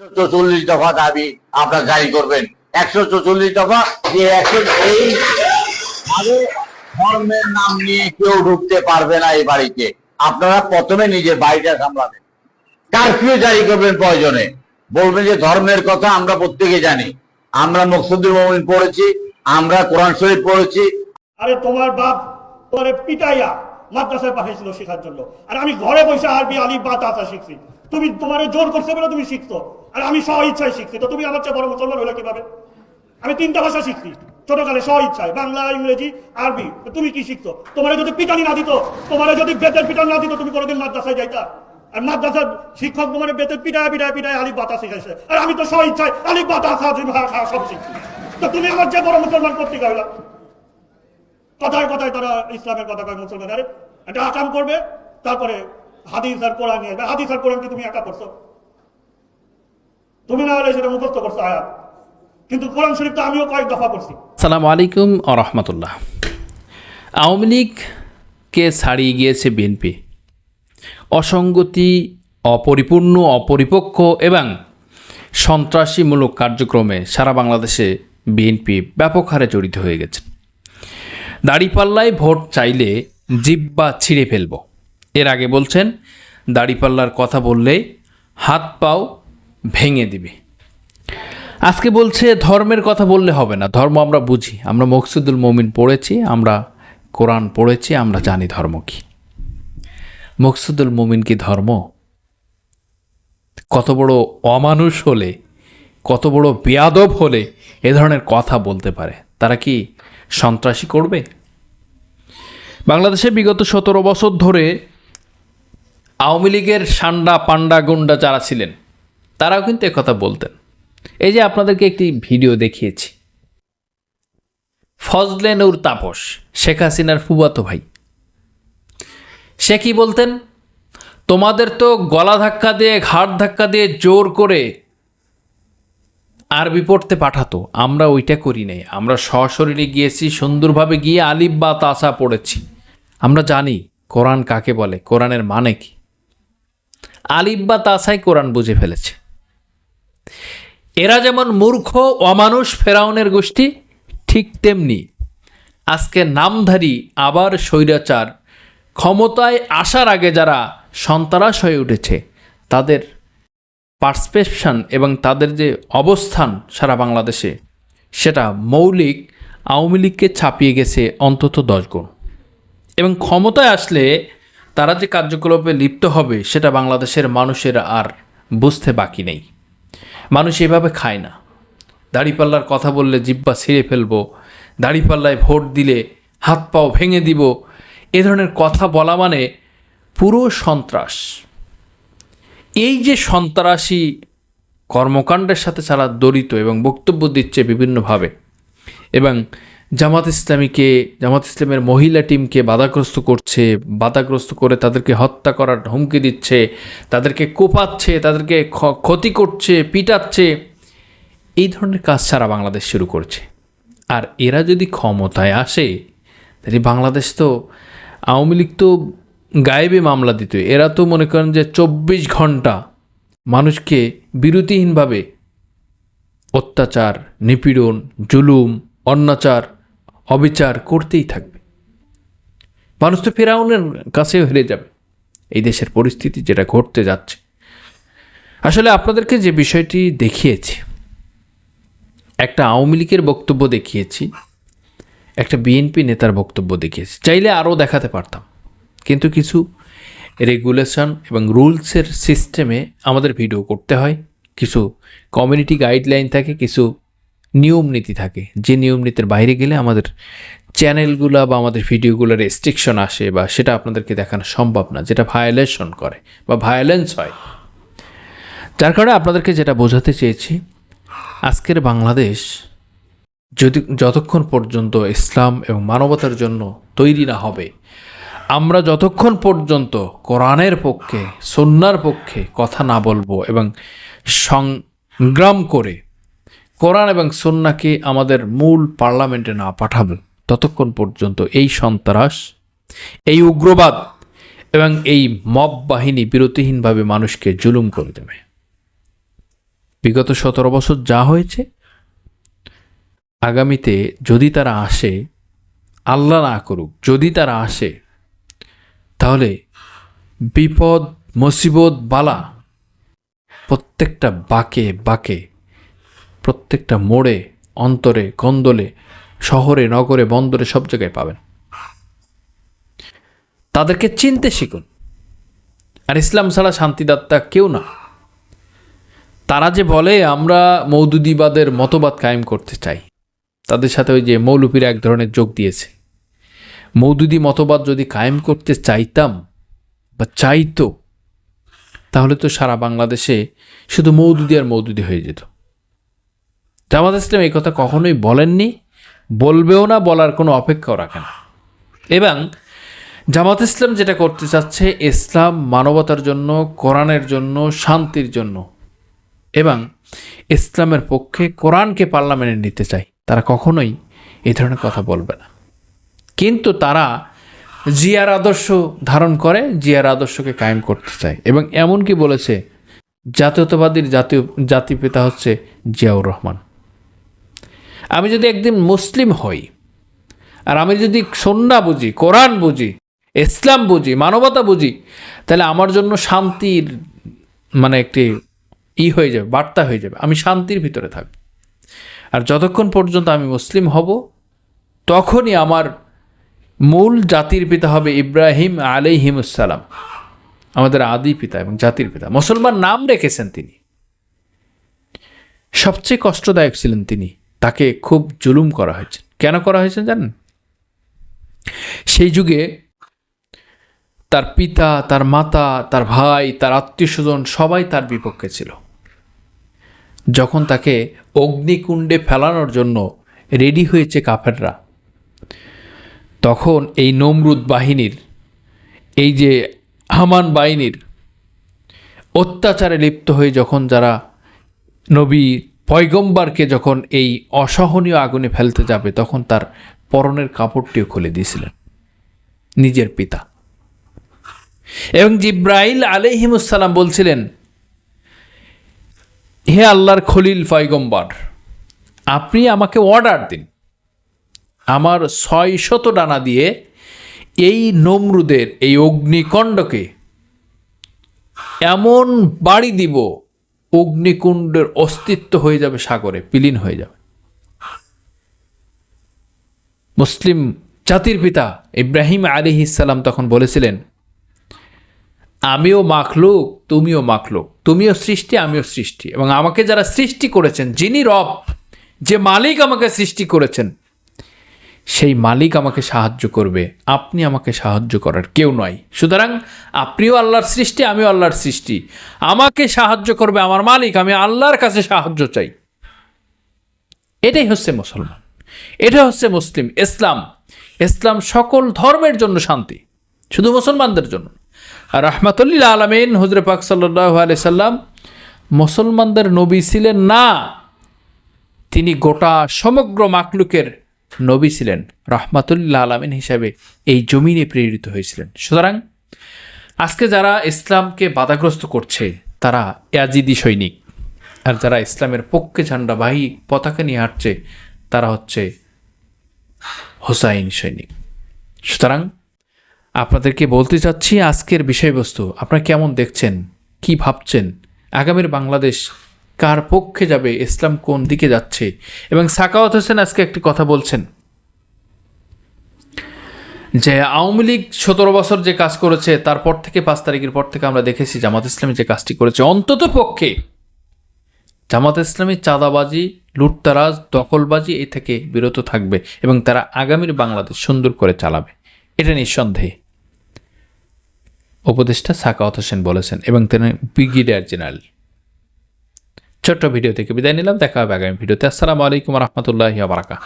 একশো চল্লিশ দফা দাবি আপনার জারি করবেন। একশো চল্লিশ দফা যে একশো এই ধর্মের নাম নিয়ে কেউ ঢুকতে পারবে না এই বাড়িতে। আপনারা প্রথমে নিজের বাড়িটা সামলাবেন। কারফিউ জারি করবেন প্রয়োজনে। বলবেন যে ধর্মের কথা আমরা প্রত্যেকে জানি। আমরা মকসুদুল মমিন পড়েছি, আমরা কোরআন শরীফ পড়েছি। আরে তোমার বাপ তোমার পিটাইয়া মাদ্রাসায় পাঠিয়েছিল শেখার জন্য। আর আমি ঘরে বসে আরবি আলি বা তাতা শিখছি। তুমি তোমার জোর করছে বলে তুমি শিখছো আর আমি স্ব ইচ্ছায় শিখছি। তো তুমি আমার চেয়ে বড় মুসলমান হলে কীভাবে? আমি তিনটা ভাষা শিখছি। ছোটকালে স্ব ইচ্ছায়। বাংলা, ইংরেজি, আরবি। তুমি কি শিখছো তোমার যদি পিটানি না দিত, তোমার যদি বেতের পিটান না দিত, তুমি কোনোদিন মাদ্রাসায় যাইতা? আর মাদ্রাসার শিক্ষক তোমার বেতের পিটায় পিটায় পিটায় আলিফ বাতা শিখাইছে। আর আমি তো ইচ্ছায় আলিফ বাতা সব শিখছি। তো তুমি আমার চেয়ে বড় মুসলমান করতে গেলাম কথায় কথায় তারা ইসলামের কথা কয় মুসলমান আরে আকাম করবে, তারপরে হাদিস আর কোরআন। হাদিস আর কোরআন কি তুমি একা করছ তুমি না হলে সেটা মুখস্থ করছ আয়াত। কিন্তু কোরআন শরীফ তো আমিও কয়েক দফা করছি সালামু আলাইকুম রহমতুল্লাহ। আওয়ামী লীগকে ছাড়িয়ে গিয়েছে বিএনপি। অসঙ্গতি, অপরিপূর্ণ, অপরিপক্ক এবং সন্ত্রাসীমূলক কার্যক্রমে সারা বাংলাদেশে বিএনপি ব্যাপক হারে জড়িত হয়ে গেছে। দাড়িপাল্লায় ভোট চাইলে জিব্বা ছিঁড়ে ফেলব। এর আগে বলছেন, দাড়িপাল্লার কথা বললে হাত পাও ভেঙে দিবে। আজকে বলছে, ধর্মের কথা বললে হবে না। ধর্ম আমরা বুঝি। আমরা মকসুদুল মমিন পড়েছি, আমরা কোরআন পড়েছি, আমরা জানি ধর্ম কি। মকসুদুল মমিন কি ধর্ম? কত বড় অমানুষ হলে, কত বড় বেয়াদব হলে এ ধরনের কথা বলতে পারে। তারা কি সন্ত্রাসী করবে? বাংলাদেশে বিগত সতেরো বছর ধরে আওয়ামী লীগের সান্ডা, পান্ডা, গুন্ডা যারা ছিলেন, তারাও কিন্তু একথা বলতেন। এই যে আপনাদেরকে একটি ভিডিও দেখিয়েছি। ফজলে নূর তাপস, শেখ হাসিনার ফুবাতো ভাই। সে কি বলতেন? তোমাদের তো গলা ধাক্কা দিয়ে, ঘাড় ধাক্কা দিয়ে জোর করে আরবি পড়তে পাঠাতো। আমরা ওইটা করি নাই। আমরা সশরীরে গিয়েছি, সুন্দরভাবে গিয়ে আলিফ বা তাসা পড়েছি। আমরা জানি কোরআন কাকে বলে, কোরআনের মানে কি? আলিফ বা তাসাই কোরআন বুঝে ফেলেছে। এরা যেমন মূর্খ, অমানুষ, ফেরাউনের গোষ্ঠী, ঠিক তেমনি আজকে নামধারী, আবার স্বৈরাচার, ক্ষমতায় আসার আগে যারা সন্ত্রাস হয়ে উঠেছে, তাদের পার্সপেপশন এবং তাদের যে অবস্থান সারা বাংলাদেশে, সেটা মৌলিক আওয়ামী লীগকে ছাপিয়ে গেছে অন্তত দশ গুণ। এবং ক্ষমতায় আসলে তারা যে কার্যকলাপে লিপ্ত হবে, সেটা বাংলাদেশের মানুষের আর বুঝতে বাকি নেই। মানুষ এভাবে খায় না। দাড়িপাল্লার কথা বললে জিব্বা ছিঁড়ে ফেলব, দাড়িপাল্লায় ভোট দিলে হাত পাও ভেঙে দিব, এ ধরনের কথা বলা মানে পুরো সন্ত্রাস। এই যে সন্ত্রাসী কর্মকাণ্ডের সাথে যারা জড়িত এবং বক্তব্য দিচ্ছে বিভিন্নভাবে, এবং জামাত ইসলামীকে, জামাত ইসলামের মহিলা টিমকে বাধাগ্রস্ত করছে, বাধাগ্রস্ত করে তাদেরকে হত্যা করার হুমকি দিচ্ছে, তাদেরকে কোপাচ্ছে, তাদেরকে ক্ষতি করছে, পিটাচ্ছে। এই ধরনের কাজ সারা বাংলাদেশ শুরু করছে। আর এরা যদি ক্ষমতায় আসে, তাহলে বাংলাদেশ তো আওয়ামী লীগ তো গায়েবে মামলা দিত। এরা তো মনে করেন যে চব্বিশ ঘণ্টা মানুষকে বিরতিহীনভাবে অত্যাচার, নিপীড়ন, জুলুম, অন্যাচার অবিচার করতেই থাকবে। মানুষ তো ফেরাউনের কাছেও হেরে যাবে। এই দেশের পরিস্থিতি যেটা ঘটতে যাচ্ছে। আসলে আপনাদেরকে যে বিষয়টি দেখিয়েছি, একটা আওয়ামী লীগের বক্তব্য দেখিয়েছি, একটা বিএনপি নেতার বক্তব্য দেখিয়েছি। চাইলে আরও দেখাতে পারতাম। কিন্তু কিছু রেগুলেশন এবং রুলসের সিস্টেমে আমাদের ভিডিও করতে হয়। কিছু কমিউনিটি গাইডলাইন থাকে, কিছু নিয়ম নীতি থাকে। যে নিয়ম নীতির বাইরে গেলে আমাদের চ্যানেলগুলো বা আমাদের ভিডিওগুলোর রেস্ট্রিকশন আসে বা সেটা আপনাদেরকে দেখানো সম্ভব না, যেটা ভায়োলেশন করে বা ভায়োলেন্স হয়। যার কারণে আপনাদেরকে যেটা বোঝাতে চেয়েছি, আজকের বাংলাদেশ যদি যতক্ষণ পর্যন্ত ইসলাম এবং মানবতার জন্য তৈরি না হবে, আমরা যতক্ষণ পর্যন্ত কোরআনের পক্ষে সন্ন্যার পক্ষে কথা না বলব এবং সংগ্রাম করে কোরআন এবং সন্নাকে আমাদের মূল পার্লামেন্টে না পাঠাবো ততক্ষণ পর্যন্ত এই সন্ত্রাস, এই উগ্রবাদ এবং এই মব বাহিনী বিরতিহীনভাবে মানুষকে জুলুম করে দেবে। বিগত সতেরো বছর যা হয়েছে, আগামীতে যদি তারা আসে, আল্লাহ না করুক, যদি তারা আসে, তাহলে বিপদ, মুসিবত, বালা প্রত্যেকটা বাকে বাকে প্রত্যেকটা মোড়ে, অন্তরে কন্দলে শহরে, নগরে, বন্দরে সব জায়গায় পাবেন। তাদেরকে চিনতে শিখুন। আর ইসলাম ছাড়া শান্তিদাত্তা কেউ না। তারা যে বলে, আমরা মৌদুদিবাদের মতবাদ কায়েম করতে চাই। তাদের সাথে ওই যে মৌলুপীরা এক ধরনের যোগ দিয়েছে। মৌদুদি মতবাদ যদি কায়েম করতে চাইতাম বা চাইতো, তাহলে তো সারা বাংলাদেশে শুধু মৌদুদি আর মৌদুদি হয়ে যেত। জামাত ইসলাম এই কথা কখনোই বলেননি, বলবেও না, বলার কোনো অপেক্ষাও রাখে না। এবং জামাত ইসলাম যেটা করতে চাচ্ছে, ইসলাম মানবতার জন্য, কোরআনের জন্য, শান্তির জন্য। এবং ইসলামের পক্ষে কোরআনকে পার্লামেন্টে নিতে চায়। তারা কখনোই এই ধরনের কথা বলবে না। কিন্তু তারা জিয়ার আদর্শ ধারণ করে, জিয়ার আদর্শকে কায়েম করতে চায়। এবং এমনকি বলেছে, জাতীয়তাবাদীর জাতীয় জাতিপিতা হচ্ছে জিয়াউর রহমান। আমি যদি একদিন মুসলিম হই, আর আমি যদি সন্না বুঝি, কোরআন বুঝি, ইসলাম বুঝি, মানবতা বুঝি, তাহলে আমার জন্য শান্তির মানে একটি ই হয়ে যাবে, বার্তা হয়ে যাবে। আমি শান্তির ভিতরে থাকব। আর যতক্ষণ পর্যন্ত আমি মুসলিম হব, তখনই আমার মূল জাতির পিতা হবে ইব্রাহিম আলাইহিমুসালাম আমাদের আদি পিতা এবং জাতির পিতা। মুসলমান নাম রেখেছেন তিনি। সবচেয়ে কষ্টদায়ক ছিলেন তিনি। তাকে খুব জুলুম করা হয়েছে। কেন করা হয়েছে জানেন? সেই যুগে তার পিতা, তার মাতা, তার ভাই, তার আত্মীয় স্বজন সবাই তার বিপক্ষে ছিল। যখন তাকে অগ্নিকুণ্ডে ফেলানোর জন্য রেডি হয়েছে কাফেররা, তখন এই নমরুদ বাহিনীর, এই যে হামান বাহিনীর অত্যাচারে লিপ্ত হয়ে যখন যারা নবী পয়গম্বারকে যখন এই অসহনীয় আগুনে ফেলতে যাবে, তখন তার পরনের কাপড়টিও খুলে দিয়েছিলেন, নিজের পিতা। এবং জিব্রাইল আলহিমুসাল্লাম বলছিলেন, হে আল্লাহর খলিল পয়গম্বর, আপনি আমাকে অর্ডার দিন। আমার ছয় শত ডানা দিয়ে এই নমরুদের, এই অগ্নিকণ্ডকে এমন বাড়ি দিব অগ্নিকুণ্ডের অস্তিত্ব হয়ে যাবে সাগরে, বিলীন হয়ে যাবে। মুসলিম জাতির পিতা ইব্রাহিম আলী ইসাল্লাম তখন বলেছিলেন, আমিও মাখলুক, তুমিও মাখলুক। তুমিও সৃষ্টি, আমিও সৃষ্টি। এবং আমাকে যারা সৃষ্টি করেছেন, যিনি রব, যে মালিক আমাকে সৃষ্টি করেছেন সেই মালিক আমাকে সাহায্য করবে। আপনি আমাকে সাহায্য করার কেউ নয়। সুতরাং আপনিও আল্লাহর সৃষ্টি, আমিও আল্লাহর সৃষ্টি। আমাকে সাহায্য করবে আমার মালিক, আমি আল্লাহর কাছে সাহায্য চাই। এটাই হচ্ছে মুসলমান। এটা হচ্ছে মুসলিম। ইসলাম। ইসলাম সকল ধর্মের জন্য শান্তি। শুধু মুসলমানদের জন্য আর রহমাতুল্লিল আলমিন হুজরে পাক সাল্লাহ আলি সাল্লাম মুসলমানদের নবী ছিলেন না। তিনি গোটা সমগ্র মাকলুকের নবী ছিলেন রহমাতুল্লাহ আলমিন হিসাবে এই জমিনে প্রেরিত হয়েছিলেন। সুতরাং আজকে যারা ইসলামকে বাধাগ্রস্ত করছে, তারা ইয়াজিদি সৈনিক। আর যারা ইসলামের পক্ষে ঝান্ডাবাহী পতাকা নিয়ে হাঁটছে, তারা হচ্ছে হোসাইন সৈনিক। সুতরাং আপনাদেরকে বলতে চাচ্ছি, আজকের বিষয়বস্তু, আপনারা কেমন দেখছেন, কি ভাবছেন? আগামীর বাংলাদেশ কার পক্ষে যাবে, ইসলাম কোন দিকে যাচ্ছে? এবং সাকাওয়াত হোসেন আজকে একটি কথা বলছেন যে আওয়ামী লীগ সতেরো বছর যে কাজ করেছে, তারপর থেকে পাঁচ তারিখের পর থেকে আমরা দেখেছি জামাত ইসলামী যে কাজটি করেছে। অন্তত পক্ষে জামাত ইসলামী চাঁদাবাজি, লুটতারাজ, দখলবাজি এই থেকে বিরত থাকবে এবং তারা আগামীর বাংলাদেশ সুন্দর করে চালাবে। এটা নিঃসন্দেহে উপদেষ্টা সাকাওয়াত হোসেন বলেছেন এবং তিনি ব্রিগেডিয়ার জেনারেল। ছোট্ট ভিডিও থেকে বিদায় নিলাম। দেখা হবে আগামী ভিডিওতে। আসসালামু আলাইকুম রহমতুল্লাহ বারাকা